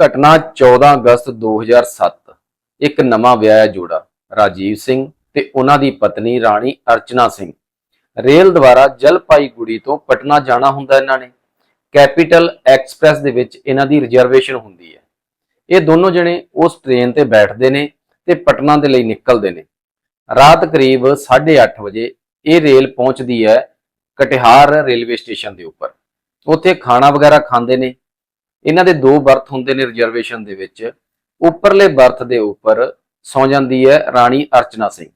ਘਟਨਾ 14 ਅਗਸਤ 2007 ਇੱਕ ਨਵਾਂ ਵਿਆਹਿਆ ਜੋੜਾ, ਰਾਜੀਵ ਸਿੰਘ ਤੇ ਉਹਨਾਂ ਦੀ ਪਤਨੀ ਰਾਣੀ ਅਰਚਨਾ ਸਿੰਘ। ਰੇਲ ਦੁਆਰਾ ਜਲਪਾਈਗੁੜੀ ਤੋਂ ਪਟਨਾ ਜਾਣਾ ਹੁੰਦਾ ਇਹਨਾਂ ਨੇ। ਕੈਪੀਟਲ ਐਕਸਪ੍ਰੈਸ ਦੇ ਵਿੱਚ ਇਹਨਾਂ ਦੀ ਰਿਜ਼ਰਵੇਸ਼ਨ ਹੁੰਦੀ ਹੈ। ਇਹ ਦੋਨੋਂ ਜਣੇ ਉਸ ਟ੍ਰੇਨ ਤੇ ਬੈਠਦੇ ਨੇ ਤੇ ਪਟਨਾ ਦੇ ਲਈ ਨਿਕਲਦੇ ਨੇ। ਰਾਤ ਕਰੀਬ 8:30 ਵਜੇ ਇਹ ਰੇਲ ਪਹੁੰਚਦੀ ਹੈ ਕਟਿਹਾਰ ਰੇਲਵੇ ਸਟੇਸ਼ਨ ਦੇ ਉੱਪਰ। ਉੱਥੇ ਖਾਣਾ ਵਗੈਰਾ ਖਾਂਦੇ ਨੇ। ਇਹਨਾਂ ਦੇ ਦੋ ਬਰਥ ਹੁੰਦੇ ਨੇ ਰਿਜ਼ਰਵੇਸ਼ਨ ਦੇ ਵਿੱਚ। ਉੱਪਰਲੇ ਬਰਥ ਦੇ ਉੱਪਰ ਸੌ ਜਾਂਦੀ ਹੈ ਰਾਣੀ ਅਰਚਨਾ ਸਿੰਘ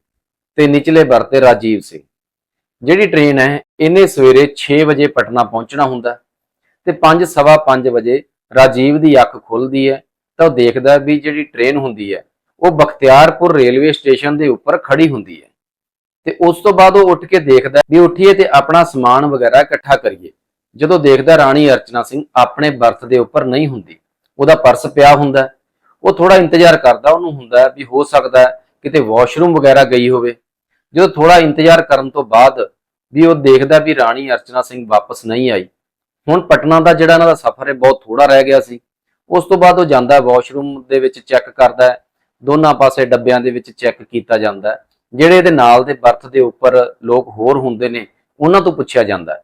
ਤੇ ਨਿਚਲੇ ਬਰਥ ਤੇ ਰਾਜੀਵ ਸਿੰਘ। ਜਿਹੜੀ ਟ੍ਰੇਨ ਹੈ, ਇਹਨੇ ਸਵੇਰੇ 6 ਵਜੇ ਪਟਨਾ ਪਹੁੰਚਣਾ ਹੁੰਦਾ ਤੇ 5:30 ਵਜੇ ਰਾਜੀਵ ਦੀ ਅੱਖ ਖੁੱਲਦੀ ਹੈ ਤਾਂ ਉਹ ਦੇਖਦਾ ਵੀ ਜਿਹੜੀ ਟ੍ਰੇਨ ਹੁੰਦੀ ਹੈ, ਉਹ ਬਖਤਿਆਰਪੁਰ ਰੇਲਵੇ ਸਟੇਸ਼ਨ ਦੇ ਉੱਪਰ ਖੜੀ ਹੁੰਦੀ ਹੈ। ਤੇ ਉਸ ਤੋਂ ਬਾਅਦ ਉਹ ਉੱਠ ਕੇ ਦੇਖਦਾ ਵੀ ਉੱਠੀਏ ਤੇ ਆਪਣਾ ਸਮਾਨ ਵਗੈਰਾ ਇਕੱਠਾ ਕਰੀਏ। ਜਦੋਂ ਦੇਖਦਾ ਰਾਣੀ ਅਰਚਨਾ ਸਿੰਘ ਆਪਣੇ ਬਰਥ ਦੇ ਉੱਪਰ ਨਹੀਂ ਹੁੰਦੀ, ਉਹਦਾ ਪਰਸ ਪਿਆ ਹੁੰਦਾ ਉਹ ਥੋੜਾ ਇੰਤਜ਼ਾਰ ਕਰਦਾ ਉਹਨੂੰ ਹੁੰਦਾ ਵੀ ਹੋ ਸਕਦਾ ਕਿਤੇ ਵਾਸ਼ਰੂਮ ਵਗੈਰਾ ਗਈ ਹੋਵੇ। ਜਦੋਂ ਥੋੜਾ ਇੰਤਜ਼ਾਰ ਕਰਨ ਤੋਂ ਬਾਅਦ ਵੀ ਉਹ ਦੇਖਦਾ ਵੀ ਰਾਣੀ ਅਰਚਨਾ ਸਿੰਘ ਵਾਪਸ ਨਹੀਂ ਆਈ, ਹੁਣ ਪਟਨਾ ਦਾ ਜਿਹੜਾ ਇਹਨਾਂ ਦਾ ਸਫ਼ਰ ਹੈ ਬਹੁਤ ਥੋੜਾ ਰਹਿ ਗਿਆ ਸੀ। ਉਸ ਤੋਂ ਬਾਅਦ ਉਹ ਜਾਂਦਾ ਵਾਸ਼ਰੂਮ ਦੇ ਵਿੱਚ ਚੈੱਕ ਕਰਦਾ ਹੈ, ਦੋਨਾਂ ਪਾਸੇ ਡੱਬਿਆਂ ਦੇ ਵਿੱਚ ਚੈੱਕ ਕੀਤਾ ਜਾਂਦਾ ਜਿਹੜੇ ਇਹਦੇ ਨਾਲ ਦੇ ਬਰਥ ਦੇ ਉੱਪਰ ਲੋਕ ਹੋਰ ਹੁੰਦੇ ਨੇ, ਉਹਨਾਂ ਤੋਂ ਪੁੱਛਿਆ ਜਾਂਦਾ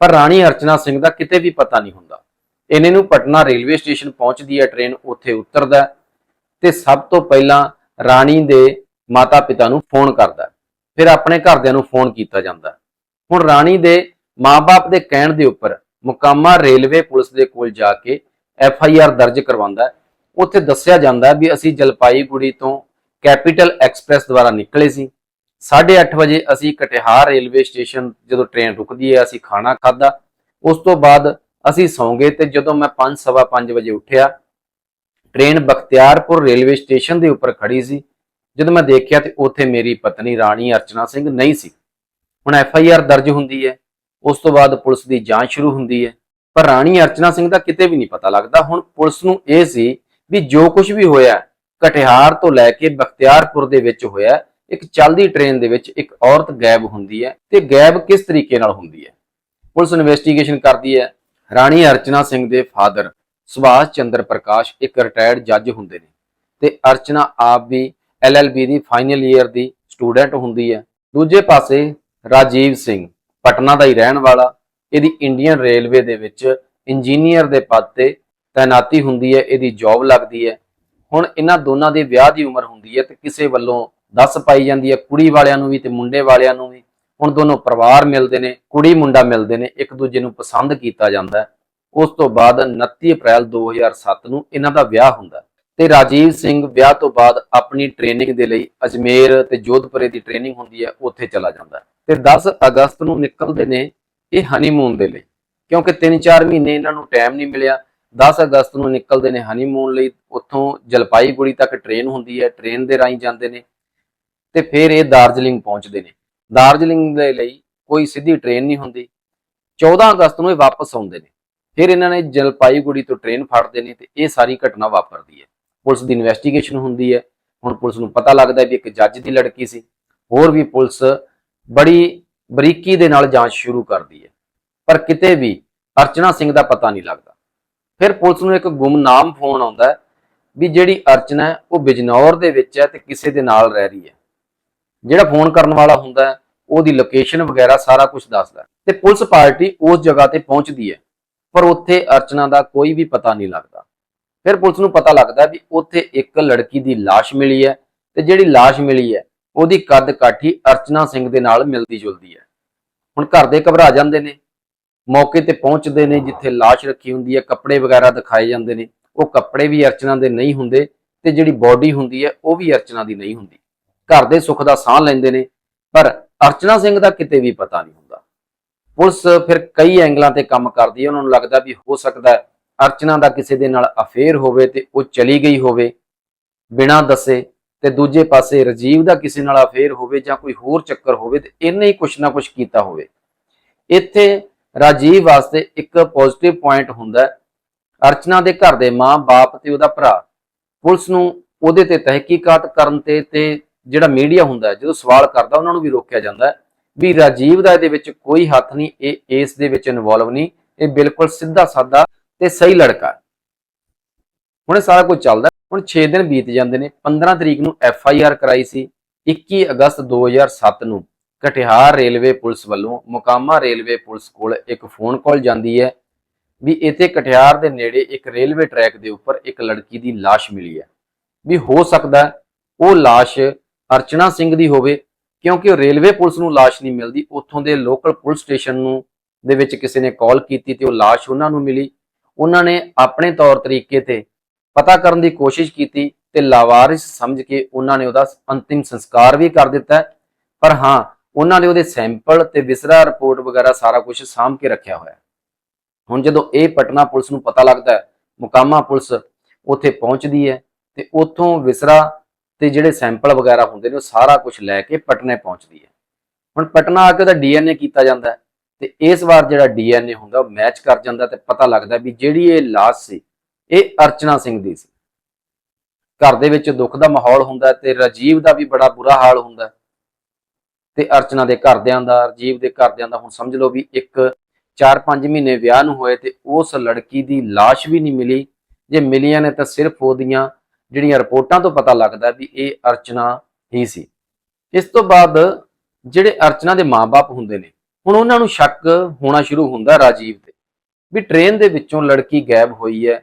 ਪਰ ਰਾਣੀ ਅਰਚਨਾ ਸਿੰਘ ਦਾ ਕਿਤੇ ਵੀ ਪਤਾ ਨਹੀਂ ਹੁੰਦਾ। ਇਹਨੇ ਨੂੰ ਪਟਨਾ ਰੇਲਵੇ ਸਟੇਸ਼ਨ ਪਹੁੰਚਦੀ ਹੈ, ਟ੍ਰੇਨ ਉੱਥੇ ਉਤਰਦਾ ਹੈ ਤੇ ਸਭ ਤੋਂ ਪਹਿਲਾਂ ਰਾਣੀ ਦੇ ਮਾਤਾ-ਪਿਤਾ ਨੂੰ ਫੋਨ ਕਰਦਾ ਫਿਰ ਆਪਣੇ ਘਰਦਿਆਂ ਨੂੰ ਫੋਨ ਕੀਤਾ ਜਾਂਦਾ ਹੁਣ ਰਾਣੀ ਦੇ ਮਾਪੇ ਦੇ ਕਹਿਣ ਦੇ ਉੱਪਰ ਮੁਕਾਮਾ ਰੇਲਵੇ ਪੁਲਿਸ ਦੇ ਕੋਲ ਜਾ ਕੇ ਐਫ ਆਈ ਆਰ ਦਰਜ ਕਰਵਾਉਂਦਾ ਉੱਥੇ ਦੱਸਿਆ ਜਾਂਦਾ ਵੀ ਅਸੀਂ ਜਲਪਾਈਗੁੜੀ ਤੋਂ ਕੈਪੀਟਲ ਐਕਸਪ੍ਰੈਸ ਦੁਆਰਾ ਨਿਕਲੇ ਸੀ। 8:30 ਵਜੇ ਅਸੀਂ ਕਟਿਹਾਰ ਰੇਲਵੇ ਸਟੇਸ਼ਨ ਜਦੋਂ ਟ੍ਰੇਨ ਰੁਕਦੀ ਹੈ, ਅਸੀਂ ਖਾਣਾ ਖਾਦਾ ਉਸ ਤੋਂ ਬਾਅਦ ਅਸੀਂ ਸੌਂ ਗਏ ਤੇ ਜਦੋਂ ਮੈਂ 5:30 ਵਜੇ ਉੱਠਿਆ, ਟ੍ਰੇਨ ਬਖਤਿਆਰਪੁਰ ਰੇਲਵੇ ਸਟੇਸ਼ਨ ਦੇ ਉੱਪਰ ਖੜੀ ਸੀ। ਜਦੋਂ ਮੈਂ ਦੇਖਿਆ ਤੇ ਉੱਥੇ ਮੇਰੀ ਪਤਨੀ ਰਾਣੀ ਅਰਚਨਾ ਸਿੰਘ ਨਹੀਂ ਸੀ। ਹੁਣ ਐਫ ਆਈ ਆਰ ਦਰਜ ਹੁੰਦੀ ਹੈ। ਉਸ ਤੋਂ ਬਾਅਦ ਪੁਲਿਸ ਦੀ ਜਾਂਚ ਸ਼ੁਰੂ ਹੁੰਦੀ ਹੈ। ਪਰ ਰਾਣੀ ਅਰਚਨਾ ਸਿੰਘ ਦਾ ਕਿਤੇ ਵੀ ਨਹੀਂ ਪਤਾ ਲੱਗਦਾ। ਹੁਣ ਪੁਲਿਸ ਨੂੰ ਇਹ ਸੀ ਵੀ ਜੋ ਕੁਝ ਵੀ ਹੋਇਆ, ਕਟਿਹਾਰ ਤੋਂ ਲੈ ਕੇ ਬਖਤਿਆਰਪੁਰ ਦੇ ਵਿੱਚ ਹੋਇਆ ਇੱਕ ਚੱਲਦੀ ਟ੍ਰੇਨ ਦੇ ਵਿੱਚ ਇੱਕ ਔਰਤ ਗਾਇਬ ਹੁੰਦੀ ਹੈ ਤੇ ਗਾਇਬ ਕਿਸ ਤਰੀਕੇ ਨਾਲ ਹੁੰਦੀ ਹੈ? ਪੁਲਿਸ ਇਨਵੈਸਟੀਗੇਸ਼ਨ ਕਰਦੀ ਹੈ। ਰਾਣੀ ਅਰਚਨਾ ਸਿੰਘ ਦੇ ਫਾਦਰ ਸੁਭਾਸ਼ ਚੰਦਰ ਪ੍ਰਕਾਸ਼ ਇੱਕ ਰਿਟਾਇਰਡ ਜੱਜ ਹੁੰਦੇ ਨੇ ਤੇ ਅਰਚਨਾ ਆਪ ਵੀ ਐਲਐਲਬੀ ਦੀ ਫਾਈਨਲ ਈਅਰ ਦੀ ਸਟੂਡੈਂਟ ਹੁੰਦੀ ਹੈ। ਦੂਜੇ ਪਾਸੇ ਰਾਜੀਵ ਸਿੰਘ ਪਟਨਾ ਦਾ ਹੀ ਰਹਿਣ ਵਾਲਾ, ਇਹਦੀ ਇੰਡੀਅਨ ਰੇਲਵੇ ਦੇ ਵਿੱਚ ਇੰਜੀਨੀਅਰ ਦੇ ਪਦ ਤੇ ਤਾਇਨਾਤੀ ਹੁੰਦੀ ਹੈ, ਇਹਦੀ ਜੌਬ ਲੱਗਦੀ ਹੈ। ਹੁਣ ਇਹਨਾਂ ਦੋਨਾਂ ਦੇ ਵਿਆਹ ਦੀ ਉਮਰ ਹੁੰਦੀ ਹੈ ਤੇ ਕਿਸੇ ਵੱਲੋਂ ਦੱਸ ਪਾਈ ਜਾਂਦੀ ਹੈ, ਕੁੜੀ ਵਾਲਿਆਂ ਨੂੰ ਵੀ ਤੇ ਮੁੰਡੇ ਵਾਲਿਆਂ ਨੂੰ ਵੀ। ਹੁਣ ਦੋਨੋਂ ਪਰਿਵਾਰ ਮਿਲਦੇ ਨੇ, ਕੁੜੀ ਮੁੰਡਾ ਮਿਲਦੇ ਨੇ, ਇੱਕ ਦੂਜੇ ਨੂੰ ਪਸੰਦ ਕੀਤਾ ਜਾਂਦਾ ਉਸ ਤੋਂ ਬਾਅਦ 29 ਅਪ੍ਰੈਲ 2007 ਨੂੰ ਇਹਨਾਂ ਦਾ ਵਿਆਹ ਹੁੰਦਾ ਹੈ। ਤੇ ਰਾਜੀਵ ਸਿੰਘ ਵਿਆਹ ਤੋਂ ਬਾਅਦ ਆਪਣੀ ਟ੍ਰੇਨਿੰਗ ਦੇ ਲਈ ਅਜਮੇਰ ਤੇ ਜੋਧਪੁਰੇ ਦੀ ਟ੍ਰੇਨਿੰਗ ਹੁੰਦੀ ਹੈ, ਉੱਥੇ ਚਲਾ ਜਾਂਦਾ ਹੈ। ਤੇ 10 ਅਗਸਤ ਨੂੰ ਨਿਕਲਦੇ ਨੇ ਇਹ ਹਨੀਮੂਨ ਦੇ ਲਈ। ਕਿਉਂਕਿ 3-4 ਮਹੀਨੇ ਇਹਨਾਂ ਨੂੰ ਟਾਈਮ ਨਹੀਂ ਮਿਲਿਆ। 10 ਅਗਸਤ ਨੂੰ ਨਿਕਲਦੇ ਨੇ ਹਨੀਮੂਨ ਲਈ। ਉੱਥੋਂ ਜਲਪਾਈਗੁੜੀ ਤੱਕ ਟ੍ਰੇਨ ਹੁੰਦੀ ਹੈ ਟ੍ਰੇਨ ਦੇ ਰਾਹੀਂ ਜਾਂਦੇ ਨੇ। ਤੇ ਫਿਰ ਇਹ ਦਾਰਜਲਿੰਗ ਪਹੁੰਚਦੇ ਨੇ। ਦਾਰਜਲਿੰਗ ਦੇ ਲਈ ਕੋਈ ਸਿੱਧੀ ਟ੍ਰੇਨ ਨਹੀਂ ਹੁੰਦੀ। 14 ਅਗਸਤ ਨੂੰ ਇਹ ਵਾਪਸ ਆਉਂਦੇ ਨੇ। ਫਿਰ ਇਹਨਾਂ ਨੇ ਜਲਪਾਈਗੁੜੀ ਤੋਂ ਟ੍ਰੇਨ ਫੜਦੇ ਨੇ ਤੇ ਇਹ ਸਾਰੀ ਘਟਨਾ ਵਾਪਰਦੀ ਹੈ। ਪੁਲਿਸ ਦੀ ਇਨਵੈਸਟੀਗੇਸ਼ਨ ਹੁੰਦੀ ਹੈ। ਹੁਣ ਪੁਲਿਸ ਨੂੰ ਪਤਾ ਲੱਗਦਾ ਵੀ ਇੱਕ ਜੱਜ ਦੀ ਲੜਕੀ ਸੀ। ਹੋਰ ਵੀ ਪੁਲਿਸ ਬੜੀ ਬਰੀਕੀ ਦੇ ਨਾਲ ਜਾਂਚ ਸ਼ੁਰੂ ਕਰਦੀ ਹੈ। ਪਰ ਕਿਤੇ ਵੀ ਅਰਚਨਾ ਸਿੰਘ ਦਾ ਪਤਾ ਨਹੀਂ ਲੱਗਦਾ। ਫਿਰ ਪੁਲਿਸ ਨੂੰ ਇੱਕ ਗੁੰਮਨਾਮ ਫੋਨ ਆਉਂਦਾ ਵੀ ਜਿਹੜੀ ਅਰਚਨਾ ਹੈ ਉਹ ਬਿਜਨੌਰ ਦੇ ਵਿੱਚ ਹੈ ਤੇ ਕਿਸੇ ਦੇ ਨਾਲ ਰਹਿ ਰਹੀ ਹੈ। ਜਿਹੜਾ ਫੋਨ ਕਰਨ ਵਾਲਾ ਹੁੰਦਾ ਉਹਦੀ ਲੋਕੇਸ਼ਨ ਵਗੈਰਾ ਸਾਰਾ ਕੁਝ ਦੱਸਦਾ ਹੈ। ਤੇ ਪੁਲਿਸ ਪਾਰਟੀ ਉਸ ਜਗ੍ਹਾ ਤੇ ਪਹੁੰਚਦੀ ਹੈ, ਪਰ ਉੱਥੇ ਅਰਚਨਾ ਦਾ ਕੋਈ ਵੀ ਪਤਾ ਨਹੀਂ ਲੱਗਦਾ। ਫਿਰ ਪੁਲਿਸ ਨੂੰ ਪਤਾ ਲੱਗਦਾ ਵੀ ਉੱਥੇ ਇੱਕ ਲੜਕੀ ਦੀ ਲਾਸ਼ ਮਿਲੀ ਹੈ ਤੇ ਜਿਹੜੀ ਲਾਸ਼ ਮਿਲੀ ਹੈ, ਉਹਦੀ ਕੱਦ ਕਾਠੀ ਅਰਚਨਾ ਸਿੰਘ ਦੇ ਨਾਲ ਮਿਲਦੀ ਜੁਲਦੀ ਹੈ। ਹੁਣ ਘਰ ਦੇ ਘਬਰਾ ਜਾਂਦੇ ਨੇ, ਮੌਕੇ ਤੇ ਪਹੁੰਚਦੇ ਨੇ ਜਿੱਥੇ ਲਾਸ਼ ਰੱਖੀ ਹੁੰਦੀ ਹੈ, ਕੱਪੜੇ ਵਗੈਰਾ ਦਿਖਾਏ ਜਾਂਦੇ ਨੇ। ਉਹ ਕੱਪੜੇ ਵੀ ਅਰਚਨਾ ਦੇ ਨਹੀਂ ਹੁੰਦੇ ਤੇ ਜਿਹੜੀ ਬਾਡੀ ਹੁੰਦੀ ਹੈ, ਉਹ ਵੀ ਅਰਚਨਾ ਦੀ ਨਹੀਂ ਹੁੰਦੀ। ਘਰ ਦੇ ਸੁੱਖ ਦਾ ਸਾਹ ਲੈਂਦੇ ਨੇ, ਪਰ ਅਰਚਨਾ ਸਿੰਘ ਦਾ ਕਿਤੇ ਵੀ ਪਤਾ ਨਹੀਂ ਹੁੰਦਾ। ਪੁਲਿਸ ਫਿਰ ਕਈ ਐਂਗਲਾਂ ਤੇ ਕੰਮ ਕਰਦੀ ਹੈ, ਉਹਨਾਂ ਨੂੰ ਲੱਗਦਾ ਵੀ ਹੋ ਸਕਦਾ ਹੈ ਅਰਚਨਾ ਦਾ ਕਿਸੇ ਦੇ ਨਾਲ ਅਫੇਅਰ ਹੋਵੇ ਤੇ ਉਹ ਚਲੀ ਗਈ ਹੋਵੇ, ਬਿਨਾਂ ਦੱਸੇ ਤੇ ਦੂਜੇ ਪਾਸੇ ਰਜੀਵ ਦਾ ਕਿਸੇ ਨਾਲ ਅਫੇਅਰ ਹੋਵੇ ਜਾਂ ਕੋਈ ਹੋਰ ਚੱਕਰ ਹੋਵੇ ਤੇ ਇਹਨੇ ਹੀ ਕੁਛ ਨਾ ਕੁਛ ਕੀਤਾ ਹੋਵੇ। ਇੱਥੇ ਰਾਜੀਵ ਵਾਸਤੇ ਇੱਕ ਪੋਜ਼ਿਟਿਵ ਪੁਆਇੰਟ ਹੁੰਦਾ ਅਰਚਨਾ ਦੇ ਘਰ ਦੇ ਮਾਂ-ਬਾਪ ਤੇ ਉਹਦਾ ਭਰਾ। ਪੁਲਿਸ ਨੂੰ ਉਹਦੇ ਤੇ ਤਹਿਕੀਕਾਤ ਕਰਨ ਤੇ ਤੇ ਜਿਹੜਾ ਮੀਡੀਆ ਹੁੰਦਾ ਜਦੋਂ ਸਵਾਲ ਕਰਦਾ, ਉਹਨਾਂ ਨੂੰ ਵੀ ਰੋਕਿਆ ਜਾਂਦਾ ਵੀ ਰਾਜੀਵ ਦਾ ਇਹਦੇ ਵਿੱਚ ਕੋਈ ਹੱਥ ਨਹੀਂ, ਇਹ ਇਸ ਦੇ ਵਿੱਚ ਇਨਵੋਲਵ ਨਹੀਂ, ਇਹ ਬਿਲਕੁਲ ਸਿੱਧਾ ਸਾਦਾ ਤੇ ਸਹੀ ਲੜਕਾ ਹੁਣ ਇਹ ਸਾਰਾ ਕੁਝ ਚੱਲਦਾ ਹੁਣ 6 ਦਿਨ ਬੀਤ ਜਾਂਦੇ ਨੇ 15 ਤਰੀਕ ਨੂੰ ਐਫ ਆਈ ਆਰ ਕਰਾਈ ਸੀ 21 ਅਗਸਤ 2007 ਨੂੰ ਕਟਿਹਾਰ ਰੇਲਵੇ ਪੁਲਿਸ ਵੱਲੋਂ ਮੁਕਾਮਾ ਰੇਲਵੇ ਪੁਲਿਸ ਕੋਲ ਇੱਕ ਫੋਨ ਕਾਲ ਜਾਂਦੀ ਹੈ ਵੀ ਇੱਥੇ ਕਟਿਹਾਰ ਦੇ ਨੇੜੇ ਇੱਕ ਰੇਲਵੇ ਟਰੈਕ ਦੇ ਉੱਪਰ ਇੱਕ ਲੜਕੀ ਦੀ ਲਾਸ਼ ਮਿਲੀ ਹੈ। ਵੀ ਹੋ ਸਕਦਾ ਉਹ ਲਾਸ਼ ਅਰਚਨਾ ਸਿੰਘ ਦੀ ਹੋਵੇ, ਕਿਉਂਕਿ ਰੇਲਵੇ ਪੁਲਿਸ ਨੂੰ ਲਾਸ਼ ਨਹੀਂ ਮਿਲਦੀ, ਉੱਥੋਂ ਦੇ ਲੋਕਲ ਪੁਲਿਸ ਸਟੇਸ਼ਨ ਨੂੰ ਦੇ ਵਿੱਚ ਕਿਸੇ ਨੇ ਕਾਲ ਕੀਤੀ ਤੇ ਉਹ ਲਾਸ਼ ਉਹਨਾਂ ਨੂੰ ਮਿਲੀ। ਉਹਨਾਂ ਨੇ ਆਪਣੇ ਤੌਰ ਤਰੀਕੇ ਤੇ ਪਤਾ ਕਰਨ ਦੀ ਕੋਸ਼ਿਸ਼ ਕੀਤੀ ਤੇ ਲਾਵਾਰਿਸ ਸਮਝ ਕੇ ਉਹਨਾਂ ਨੇ ਉਹਦਾ ਅੰਤਿਮ ਸੰਸਕਾਰ ਵੀ ਕਰ ਦਿੱਤਾ। ਪਰ ਹਾਂ, ਉਹਨਾਂ ਨੇ ਉਹਦੇ ਸੈਂਪਲ ਤੇ ਵਿਸਰਾ ਰਿਪੋਰਟ ਵਗੈਰਾ ਸਾਰਾ ਕੁਝ ਸਾਂਭ ਕੇ ਰੱਖਿਆ ਹੋਇਆ। ਹੁਣ ਜਦੋਂ ਇਹ ਪਟਨਾ ਪੁਲਿਸ ਨੂੰ ਪਤਾ ਲੱਗਦਾ ਹੈ, ਮੁਕਾਮਾ ਪੁਲਿਸ ਉੱਥੇ ਪਹੁੰਚਦੀ ਹੈ ਤੇ ਉੱਥੋਂ ਵਿਸਰਾ ਤੇ ਜਿਹੜੇ ਸੈਂਪਲ ਵਗੈਰਾ ਹੁੰਦੇ ਨੇ ਉਹ ਸਾਰਾ ਕੁਝ ਲੈ ਕੇ ਪਟਨੇ ਪਹੁੰਚਦੀ ਹੈ। ਹੁਣ ਪਟਨਾ ਆ ਕੇ ਉਹਦਾ ਡੀਐਨਏ ਕੀਤਾ ਜਾਂਦਾ ਹੈ ਤੇ ਇਸ ਵਾਰ ਜਿਹੜਾ ਡੀਐਨਏ ਹੁੰਦਾ ਉਹ ਮੈਚ ਕਰ ਜਾਂਦਾ ਤੇ ਪਤਾ ਲੱਗਦਾ ਵੀ ਜਿਹੜੀ ਇਹ ਲਾਸ਼ ਸੀ, ਇਹ ਅਰਚਨਾ ਸਿੰਘ ਦੀ ਸੀ। ਘਰ ਦੇ ਵਿੱਚ ਦੁੱਖ ਦਾ ਮਾਹੌਲ ਹੁੰਦਾ ਹੈ ਤੇ ਰਾਜੀਵ ਦਾ ਵੀ ਬੜਾ ਬੁਰਾ ਹਾਲ ਹੁੰਦਾ ਹੈ। ਤੇ ਅਰਚਨਾ ਦੇ ਘਰਦਿਆਂ ਦਾ, ਰਾਜੀਵ ਦੇ ਘਰਦਿਆਂ ਦਾ ਹੁਣ ਸਮਝ ਲਓ ਵੀ ਇੱਕ 4-5 ਮਹੀਨੇ ਵਿਆਹ ਨੂੰ ਹੋਏ ਤੇ ਉਸ ਲੜਕੀ ਦੀ ਲਾਸ਼ ਵੀ ਨਹੀਂ ਮਿਲੀ। ਜੇ ਮਿਲੀਆਂ ਨੇ ਤਾਂ ਸਿਰਫ ਉਹਦੀਆਂ ਜਿਹੜੀਆਂ ਰਿਪੋਰਟਾਂ ਤੋਂ ਪਤਾ ਲੱਗਦਾ ਵੀ ਇਹ ਅਰਚਨਾ ਹੀ ਸੀ। ਇਸ ਤੋਂ ਬਾਅਦ ਜਿਹੜੇ ਅਰਚਨਾ ਦੇ ਮਾਪੇ ਹੁੰਦੇ ਨੇ, ਹੁਣ ਉਹਨਾਂ ਨੂੰ ਸ਼ੱਕ ਹੋਣਾ ਸ਼ੁਰੂ ਹੁੰਦਾ ਰਾਜੀਵ ਤੇ ਵੀ ਟ੍ਰੇਨ ਦੇ ਵਿੱਚੋਂ ਲੜਕੀ ਗਾਇਬ ਹੋਈ ਹੈ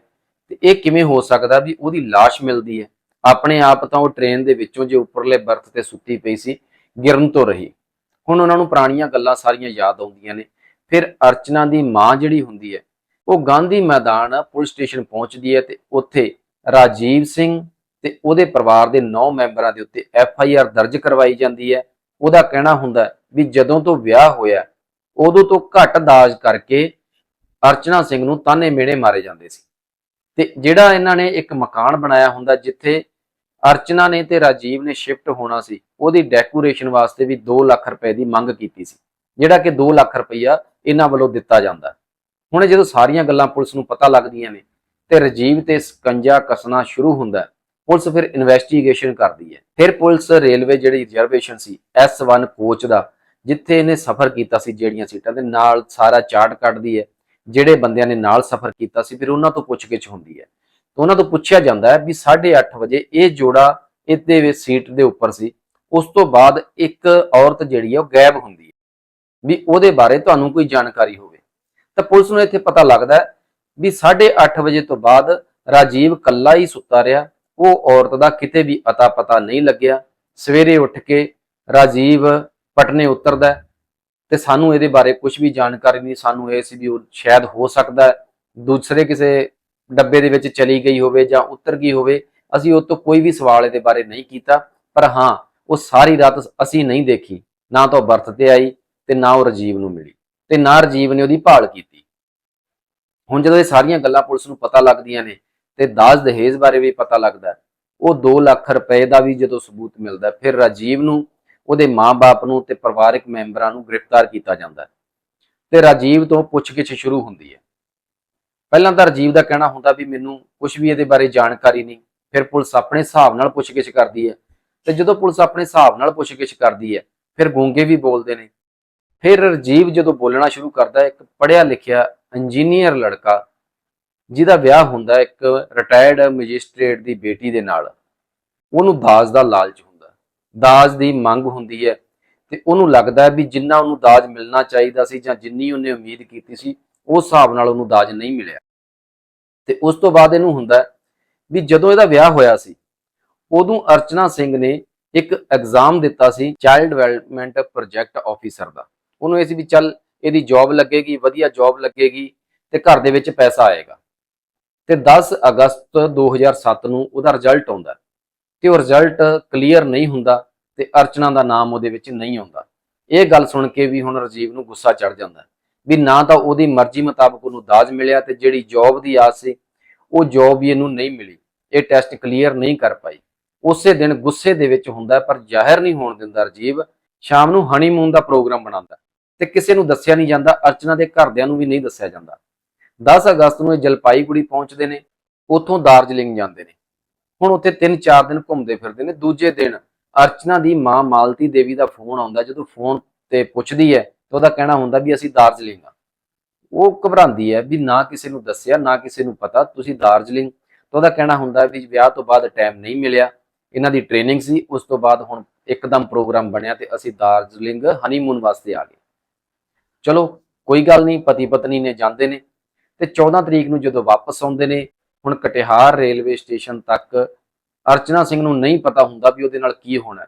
ਤੇ ਇਹ ਕਿਵੇਂ ਹੋ ਸਕਦਾ ਵੀ ਉਹਦੀ ਲਾਸ਼ ਮਿਲਦੀ ਹੈ? ਆਪਣੇ ਆਪ ਤਾਂ ਉਹ ਟ੍ਰੇਨ ਦੇ ਵਿੱਚੋਂ ਜੇ ਉੱਪਰਲੇ ਬਰਥ ਤੇ ਸੁੱਤੀ ਪਈ ਸੀ, ਗਿਰਨ ਤੋਂ ਰਹੀ। ਹੁਣ ਉਹਨਾਂ ਨੂੰ ਪੁਰਾਣੀਆਂ ਗੱਲਾਂ ਸਾਰੀਆਂ ਯਾਦ ਆਉਂਦੀਆਂ ਨੇ। ਫਿਰ ਅਰਚਨਾ ਦੀ ਮਾਂ ਜਿਹੜੀ ਹੁੰਦੀ ਹੈ, ਉਹ ਗਾਂਧੀ ਮੈਦਾਨ ਪੁਲਿਸ ਸਟੇਸ਼ਨ ਪਹੁੰਚਦੀ ਹੈ ਤੇ ਉੱਥੇ ਰਾਜੀਵ ਸਿੰਘ ਤੇ ਉਹਦੇ ਪਰਿਵਾਰ ਦੇ 9 ਮੈਂਬਰਾਂ ਦੇ ਉੱਤੇ ਐਫ ਆਈ ਆਰ ਦਰਜ ਕਰਵਾਈ ਜਾਂਦੀ ਹੈ। ਉਹਦਾ ਕਹਿਣਾ ਹੁੰਦਾ ਵੀ ਜਦੋਂ ਤੋਂ ਵਿਆਹ ਹੋਇਆ, ਉਦੋਂ ਤੋਂ ਘੱਟ ਦਾਜ ਕਰਕੇ ਅਰਚਨਾ ਸਿੰਘ ਨੂੰ ਤਾਨੇ ਮੇੜੇ ਮਾਰੇ ਜਾਂਦੇ ਸੀ। ਤੇ ਜਿਹੜਾ ਇਹਨਾਂ ਨੇ ਇੱਕ ਮਕਾਨ ਬਣਾਇਆ ਹੁੰਦਾ ਜਿੱਥੇ ਅਰਚਨਾ ਨੇ ਤੇ ਰਾਜੀਵ ਨੇ ਸ਼ਿਫਟ ਹੋਣਾ ਸੀ, ਉਹਦੀ ਡੈਕੋਰੇਸ਼ਨ ਵਾਸਤੇ ਵੀ 2 ਲੱਖ ਰੁਪਏ ਦੀ ਮੰਗ ਕੀਤੀ ਸੀ। ਜਿਹੜਾ ਕਿ 2 ਲੱਖ ਰੁਪਈਆ ਇਹਨਾਂ ਵੱਲੋਂ ਦਿੱਤਾ ਜਾਂਦਾ। ਹੁਣ ਜਦੋਂ ਸਾਰੀਆਂ ਗੱਲਾਂ ਪੁਲਿਸ ਨੂੰ ਪਤਾ ਲੱਗਦੀਆਂ ਨੇ ਤੇ ਰਾਜੀਵ ਤੇ ਸਕੰਜਾ ਕੱਸਣਾ ਸ਼ੁਰੂ ਹੁੰਦਾ ਹੈ। ਪੁਲਿਸ ਫਿਰ ਇਨਵੈਸਟੀਗੇਸ਼ਨ ਕਰਦੀ ਹੈ। ਫਿਰ ਪੁਲਿਸ ਰੇਲਵੇ ਜਿਹੜੀ ਰਿਜ਼ਰਵੇਸ਼ਨ ਸੀ S1 ਕੋਚ ਦਾ, ਜਿੱਥੇ ਇਹਨੇ ਸਫ਼ਰ ਕੀਤਾ ਸੀ ਜਿਹੜੀਆਂ ਸੀਟਾਂ ਦੇ ਨਾਲ ਸਾਰਾ ਚਾਰਟ ਕੱਢਦੀ ਹੈ, ਜਿਹੜੇ ਬੰਦਿਆਂ ਨੇ ਨਾਲ ਸਫ਼ਰ ਕੀਤਾ ਸੀ, ਫਿਰ ਉਹਨਾਂ ਤੋਂ ਪੁੱਛਗਿੱਛ ਹੁੰਦੀ ਹੈ। ਤਾਂ ਉਹਨਾਂ ਤੋਂ ਪੁੱਛਿਆ ਜਾਂਦਾ ਹੈ ਵੀ 8:30 ਵਜੇ ਇਹ ਜੋੜਾ ਇਹਦੇ ਵਿੱਚ ਸੀਟ ਦੇ ਉੱਪਰ ਸੀ। ਉਸ ਤੋਂ ਬਾਅਦ ਇੱਕ ਔਰਤ ਜਿਹੜੀ ਹੈ ਉਹ ਗਾਇਬ ਹੁੰਦੀ ਹੈ। ਵੀ ਉਹਦੇ ਬਾਰੇ ਤੁਹਾਨੂੰ ਕੋਈ ਜਾਣਕਾਰੀ ਹੋਵੇ। ਤਾਂ ਪੁਲਿਸ ਨੂੰ ਇੱਥੇ ਪਤਾ ਲੱਗਦਾ ਵੀ 8:30 ਵਜੇ ਤੋਂ ਬਾਅਦ ਰਾਜੀਵ ਕੱਲਾ ਹੀ ਸੁੱਤਾ ਰਿਹਾ। ਉਹ ਔਰਤ ਦਾ ਕਿਤੇ ਵੀ ਅਤਾ ਪਤਾ ਨਹੀਂ ਲੱਗਿਆ। ਸਵੇਰੇ ਉੱਠ ਕੇ ਰਾਜੀਵ ਪਟਨੇ ਉਤਰਦਾ ਹੈ ਤੇ ਸਾਨੂੰ ਇਹਦੇ ਬਾਰੇ ਕੁਝ ਵੀ ਜਾਣਕਾਰੀ ਨਹੀਂ। ਸਾਨੂੰ ਇਹ ਸੀ ਵੀ ਉਹ ਸ਼ਾਇਦ ਹੋ ਸਕਦਾ ਦੂਸਰੇ ਕਿਸੇ ਡੱਬੇ ਦੇ ਵਿੱਚ ਚਲੀ ਗਈ ਹੋਵੇ ਜਾਂ ਉਤਰ ਗਈ ਹੋਵੇ। ਅਸੀਂ ਉਹ ਤੋਂ ਕੋਈ ਵੀ ਸਵਾਲ ਇਹਦੇ ਬਾਰੇ ਨਹੀਂ ਕੀਤਾ। ਪਰ ਹਾਂ, ਉਹ ਸਾਰੀ ਰਾਤ ਅਸੀਂ ਨਹੀਂ ਦੇਖੀ। ਨਾ ਤਾਂ ਉਹ ਬਰਥ ਤੇ ਆਈ ਤੇ ਨਾ ਉਹ ਰਾਜੀਵ ਨੂੰ ਮਿਲੀ ਤੇ ਨਾ ਰਾਜੀਵ ਨੇ ਉਹਦੀ ਭਾਲ ਕੀਤੀ। ਹੁਣ ਜਦੋਂ ਇਹ ਸਾਰੀਆਂ ਗੱਲਾਂ ਪੁਲਿਸ ਨੂੰ ਪਤਾ ਲੱਗਦੀਆਂ ਨੇ ਤੇ ਦਾਜ ਦਹੇਜ ਬਾਰੇ ਵੀ ਪਤਾ ਲੱਗਦਾ, ਉਹ 2 ਲੱਖ ਰੁਪਏ ਦਾ ਵੀ ਜਦੋਂ ਸਬੂਤ ਮਿਲਦਾ, ਫਿਰ ਰਾਜੀਵ ਨੂੰ, ਉਹਦੇ ਮਾਂ-ਬਾਪ ਨੂੰ ਤੇ ਪਰਿਵਾਰਕ ਮੈਂਬਰਾਂ ਨੂੰ ਗ੍ਰਿਫਤਾਰ ਕੀਤਾ ਜਾਂਦਾ ਹੈ। ਤੇ ਰਾਜੀਵ ਤੋਂ ਪੁੱਛਗਿੱਛ ਸ਼ੁਰੂ ਹੁੰਦੀ ਹੈ। ਪਹਿਲਾਂ ਤਾਂ ਰਾਜੀਵ ਦਾ ਕਹਿਣਾ ਹੁੰਦਾ ਵੀ ਮੈਨੂੰ ਕੁਝ ਵੀ ਇਹਦੇ ਬਾਰੇ ਜਾਣਕਾਰੀ ਨਹੀਂ, ਫਿਰ ਪੁਲਿਸ ਆਪਣੇ ਹਿਸਾਬ ਨਾਲ ਪੁੱਛਗਿੱਛ ਕਰਦੀ ਹੈ ਤੇ ਜਦੋਂ ਪੁਲਿਸ ਆਪਣੇ ਹਿਸਾਬ ਨਾਲ ਪੁੱਛਗਿੱਛ ਕਰਦੀ ਹੈ, ਫਿਰ ਗੂੰਗੇ ਵੀ ਬੋਲਦੇ ਨੇ। ਫਿਰ ਰਾਜੀਵ ਜਦੋਂ ਬੋਲਣਾ ਸ਼ੁਰੂ ਕਰਦਾ, ਇੱਕ ਪੜ੍ਹਿਆ ਲਿਖਿਆ ਇੰਜੀਨੀਅਰ ਲੜਕਾ, ਜਿਹਦਾ ਵਿਆਹ ਹੁੰਦਾ ਇੱਕ ਰਿਟਾਇਰਡ ਮੈਜਿਸਟ੍ਰੇਟ ਦੀ ਬੇਟੀ ਦੇ ਨਾਲ। ਉਹਨੂੰ ਦਾਜ ਦਾ ਲਾਲਚ ਹੁੰਦਾ। ਦਾਜ ਦੀ ਮੰਗ ਹੁੰਦੀ ਹੈ ਤੇ ਉਹਨੂੰ ਲੱਗਦਾ ਵੀ ਜਿੰਨਾ ਉਹਨੂੰ ਦਾਜ ਮਿਲਣਾ ਚਾਹੀਦਾ ਸੀ ਜਾਂ ਜਿੰਨੀ ਉਹਨੇ ਉਮੀਦ ਕੀਤੀ ਸੀ, ਉਸ ਹਿਸਾਬ ਨਾਲ ਉਹਨੂੰ ਦਾਜ ਨਹੀਂ ਮਿਲਿਆ। ਤੇ ਉਸ ਤੋਂ ਬਾਅਦ ਇਹਨੂੰ ਹੁੰਦਾ ਵੀ ਜਦੋਂ ਇਹਦਾ ਵਿਆਹ ਹੋਇਆ ਸੀ, ਉਦੋਂ ਅਰਚਨਾ ਸਿੰਘ ਨੇ ਇੱਕ ਐਗਜ਼ਾਮ ਦਿੱਤਾ ਸੀ ਚਾਈਲਡ ਡਿਵੈਲਪਮੈਂਟ ਪ੍ਰੋਜੈਕਟ ਆਫੀਸਰ ਦਾ। ਉਹਨੂੰ ਇਹ ਸੀ ਵੀ ਚੱਲ ਇਹਦੀ ਜੌਬ ਲੱਗੇਗੀ, ਵਧੀਆ ਜੌਬ ਲੱਗੇਗੀ ਤੇ ਘਰ ਦੇ ਵਿੱਚ ਪੈਸਾ ਆਏਗਾ। ਤੇ 10 ਅਗਸਤ 2007 ਨੂੰ ਉਹਦਾ ਰਿਜ਼ਲਟ ਆਉਂਦਾ। ਹੈ ਤੇ ਉਹ ਰਿਜ਼ਲਟ ਕਲੀਅਰ ਨਹੀਂ ਹੁੰਦਾ ਤੇ ਅਰਚਨਾ ਦਾ ਨਾਮ ਉਹਦੇ ਵਿੱਚ ਨਹੀਂ ਆਉਂਦਾ। ਇਹ ਗੱਲ ਸੁਣ ਕੇ ਵੀ ਹੁਣ ਰਾਜੀਵ ਨੂੰ ਗੁੱਸਾ ਚੜ ਜਾਂਦਾ। ਵੀ ਨਾ ਤਾਂ ਉਹਦੀ ਮਰਜ਼ੀ ਮੁਤਾਬਕ ਉਹਨੂੰ ਦਾਜ ਮਿਲਿਆ ਤੇ ਜਿਹੜੀ ਜੌਬ ਦੀ ਆਸ ਸੀ, ਉਹ ਜੌਬ ਵੀ ਇਹਨੂੰ ਨਹੀਂ ਮਿਲੀ। ਇਹ ਟੈਸਟ ਕਲੀਅਰ ਨਹੀਂ ਕਰ ਪਾਈ। ਉਸੇ ਦਿਨ ਗੁੱਸੇ ਦੇ ਵਿੱਚ ਹੁੰਦਾ ਪਰ ਜ਼ਾਹਿਰ ਨਹੀਂ ਹੋਣ ਦਿੰਦਾ ਰਾਜੀਵ। ਸ਼ਾਮ ਨੂੰ ਹਨੀਮੂਨ ਦਾ ਪ੍ਰੋਗਰਾਮ ਬਣਾਉਂਦਾ। ਤੇ ਕਿਸੇ ਨੂੰ ਦੱਸਿਆ ਨਹੀਂ ਜਾਂਦਾ, ਅਰਚਨਾ ਦੇ ਘਰਦਿਆਂ ਨੂੰ ਵੀ ਨਹੀਂ ਦੱਸਿਆ ਜਾਂਦਾ। 10 ਅਗਸਤ ਨੂੰ ਇਹ ਜਲਪਾਈਗੁੜੀ ਪਹੁੰਚਦੇ ਨੇ, ਉੱਥੋਂ ਦਾਰਜਲਿੰਗ ਜਾਂਦੇ ਨੇ। ਹੁਣ ਉੱਥੇ 3-4 ਦਿਨ ਘੁੰਮਦੇ ਫਿਰਦੇ ਨੇ। ਦੂਜੇ ਦਿਨ ਅਰਚਨਾ ਦੀ ਮਾਂ ਮਾਲਤੀ ਦੇਵੀ ਦਾ ਫੋਨ ਆਉਂਦਾ, ਜਦੋਂ ਫੋਨ ਤੇ ਪੁੱਛਦੀ ਹੈ ਤਾਂ ਉਹਦਾ ਕਹਿਣਾ ਹੁੰਦਾ ਵੀ ਅਸੀਂ ਦਾਰਜਲਿੰਗ ਆ। ਉਹ ਘਬਰਾਉਂਦੀ ਹੈ ਵੀ ਨਾ ਕਿਸੇ ਨੂੰ ਦੱਸਿਆ, ਨਾ ਕਿਸੇ ਨੂੰ ਪਤਾ, ਤੁਸੀਂ ਦਾਰਜਲਿੰਗ। ਤਾਂ ਉਹਦਾ ਕਹਿਣਾ ਹੁੰਦਾ ਵੀ ਵਿਆਹ ਤੋਂ ਬਾਅਦ ਟਾਈਮ ਨਹੀਂ ਮਿਲਿਆ। ਇਹਨਾਂ ਦੀ ਟ੍ਰੇਨਿੰਗ ਸੀ, ਉਸ ਤੋਂ ਬਾਅਦ ਹੁਣ ਇੱਕਦਮ ਪ੍ਰੋਗਰਾਮ ਬਣਿਆ ਤੇ ਅਸੀਂ ਦਾਰਜਲਿੰਗ ਹਨੀਮੂਨ ਵਾਸਤੇ ਆ ਗਏ। ਚਲੋ, ਕੋਈ ਗੱਲ ਨਹੀਂ ਪਤੀ ਪਤਨੀ ਨੇ ਜਾਂਦੇ ਨੇ ਤੇ 14 ਤਰੀਕ ਨੂੰ ਜਦੋਂ ਵਾਪਸ ਆਉਂਦੇ ਨੇ, ਹੁਣ ਕਟਿਹਾਰ ਰੇਲਵੇ ਸਟੇਸ਼ਨ ਤੱਕ ਅਰਚਨਾ ਸਿੰਘ ਨੂੰ ਨਹੀਂ ਪਤਾ ਹੁੰਦਾ ਵੀ ਉਹਦੇ ਨਾਲ ਕੀ ਹੋਣਾ।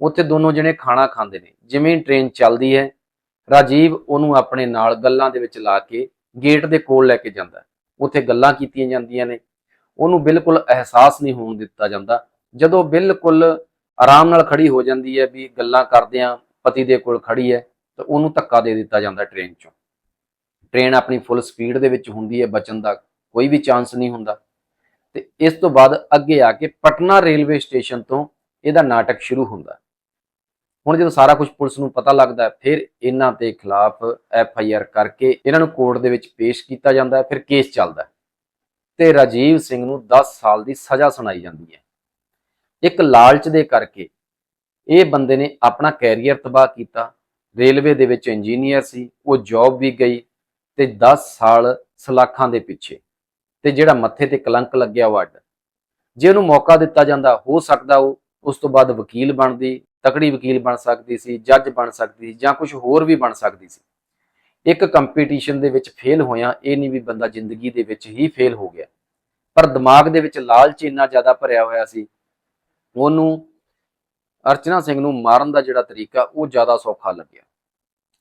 ਉੱਥੇ ਦੋਨੋਂ ਜਣੇ ਖਾਣਾ ਖਾਂਦੇ ਨੇ, ਜਿਵੇਂ ਟ੍ਰੇਨ ਚੱਲਦੀ ਹੈ, ਰਾਜੀਵ ਉਹਨੂੰ ਆਪਣੇ ਨਾਲ ਗੱਲਾਂ ਦੇ ਵਿੱਚ ਲਾ ਕੇ ਗੇਟ ਦੇ ਕੋਲ ਲੈ ਕੇ ਜਾਂਦਾ। ਉੱਥੇ ਗੱਲਾਂ ਕੀਤੀਆਂ ਜਾਂਦੀਆਂ ਨੇ, ਉਹਨੂੰ ਬਿਲਕੁਲ ਅਹਿਸਾਸ ਨਹੀਂ ਹੋਣ ਦਿੱਤਾ ਜਾਂਦਾ। ਜਦੋਂ ਬਿਲਕੁਲ ਆਰਾਮ ਨਾਲ ਖੜੀ ਹੋ ਜਾਂਦੀ ਹੈ ਵੀ ਗੱਲਾਂ ਕਰਦਿਆਂ ਪਤੀ ਦੇ ਕੋਲ ਖੜੀ ਹੈ ਤਾਂ ਉਹਨੂੰ ਧੱਕਾ ਦੇ ਦਿੱਤਾ ਜਾਂਦਾ ਟ੍ਰੇਨ 'ਚੋਂ। ਟ੍ਰੇਨ ਆਪਣੀ ਫੁੱਲ ਸਪੀਡ ਦੇ ਵਿੱਚ ਹੁੰਦੀ ਹੈ, ਬਚਣ ਦਾ ਕੋਈ ਵੀ ਚਾਂਸ ਨਹੀਂ ਹੁੰਦਾ। ਤੇ ਇਸ ਤੋਂ ਬਾਅਦ ਅੱਗੇ ਆ ਕੇ ਪਟਨਾ ਰੇਲਵੇ ਸਟੇਸ਼ਨ ਤੋਂ ਇਹਦਾ ਨਾਟਕ ਸ਼ੁਰੂ ਹੁੰਦਾ। ਹੁਣ ਜਦੋਂ ਸਾਰਾ ਕੁਝ ਪੁਲਿਸ ਨੂੰ ਪਤਾ ਲੱਗਦਾ ਫਿਰ ਇਹਨਾਂ ਦੇ ਖਿਲਾਫ ਐਫ ਆਈ ਆਰ ਕਰਕੇ ਇਹਨਾਂ ਨੂੰ ਕੋਰਟ ਦੇ ਵਿੱਚ ਪੇਸ਼ ਕੀਤਾ ਜਾਂਦਾ ਫਿਰ ਕੇਸ ਚੱਲਦਾ ਹੈ। ਤੇ ਰਾਜੀਵ ਸਿੰਘ ਨੂੰ 10 ਸਾਲ ਦੀ ਸਜ਼ਾ ਸੁਣਾਈ ਜਾਂਦੀ ਹੈ। ਇੱਕ ਲਾਲਚ ਦੇ ਕਰਕੇ ਇਹ ਬੰਦੇ ਨੇ ਆਪਣਾ ਕੈਰੀਅਰ ਤਬਾਹ ਕੀਤਾ। ਰੇਲਵੇ ਦੇ ਵਿੱਚ ਇੰਜੀਨੀਅਰ ਸੀ, ਉਹ ਜੌਬ ਵੀ ਗਈ ਤੇ 10 ਸਾਲ ਸਲਾਖਾਂ ਦੇ ਪਿੱਛੇ। ਤੇ ਜਿਹੜਾ ਮੱਥੇ ਤੇ ਕਲੰਕ ਲੱਗਿਆ ਉਹ ਅੱਡ। ਜੇ ਉਹਨੂੰ ਮੌਕਾ ਦਿੱਤਾ ਜਾਂਦਾ, ਹੋ ਸਕਦਾ ਉਹ ਉਸ ਤੋਂ ਬਾਅਦ ਵਕੀਲ ਬਣਦੀ, ਤਕੜੀ ਵਕੀਲ ਬਣ ਸਕਦੀ ਸੀ, ਜੱਜ ਬਣ ਸਕਦੀ ਸੀ, ਜਾਂ ਕੁਝ ਹੋਰ ਵੀ ਬਣ ਸਕਦੀ ਸੀ। ਇੱਕ ਕੰਪੀਟੀਸ਼ਨ ਦੇ ਵਿੱਚ ਫੇਲ ਹੋਇਆ, ਇਹ ਨਹੀਂ ਵੀ ਬੰਦਾ ਜ਼ਿੰਦਗੀ ਦੇ ਵਿੱਚ ਹੀ ਫੇਲ ਹੋ ਗਿਆ। ਪਰ ਦਿਮਾਗ ਦੇ ਵਿੱਚ ਲਾਲਚ ਇੰਨਾ ਜ਼ਿਆਦਾ ਭਰਿਆ ਹੋਇਆ ਸੀ, ਉਹਨੂੰ ਅਰਚਨਾ ਸਿੰਘ ਨੂੰ ਮਾਰਨ ਦਾ ਜਿਹੜਾ ਤਰੀਕਾ, ਉਹ ਜ਼ਿਆਦਾ ਸੌਖਾ ਲੱਗਿਆ।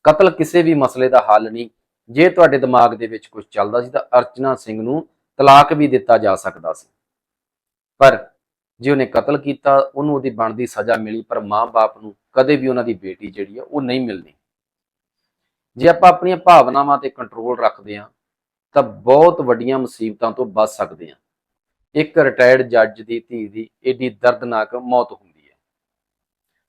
ਕਤਲ ਕਿਸੇ ਵੀ ਮਸਲੇ ਦਾ ਹੱਲ ਨਹੀਂ, ਜੇ ਤੁਹਾਡੇ ਦਿਮਾਗ ਦੇ ਵਿੱਚ ਕੁਝ ਚੱਲਦਾ ਸੀ ਤਾਂ ਅਰਚਨਾ ਸਿੰਘ ਨੂੰ ਤਲਾਕ ਵੀ ਦਿੱਤਾ ਜਾ ਸਕਦਾ ਸੀ। ਪਰ ਜੇ ਉਹਨੇ ਕਤਲ ਕੀਤਾ, ਉਹਨੂੰ ਉਹਦੀ ਬਣਦੀ ਸਜ਼ਾ ਮਿਲੀ, ਪਰ ਮਾਂ-ਬਾਪ ਨੂੰ ਕਦੇ ਵੀ ਉਹਨਾਂ ਦੀ ਬੇਟੀ ਜਿਹੜੀ ਆ, ਉਹ ਨਹੀਂ ਮਿਲਣੀ। ਜੇ ਆਪਾਂ ਆਪਣੀਆਂ ਭਾਵਨਾਵਾਂ ਤੇ ਕੰਟਰੋਲ ਰੱਖਦੇ ਹਾਂ, ਤਾਂ ਬਹੁਤ ਵੱਡੀਆਂ ਮੁਸੀਬਤਾਂ ਤੋਂ ਬਚ ਸਕਦੇ ਹਾਂ। ਇੱਕ ਰਿਟਾਇਰਡ ਜੱਜ ਦੀ ਧੀ ਦੀ, ਏਡੀ ਦਰਦਨਾਕ ਮੌਤ ਹੋਈ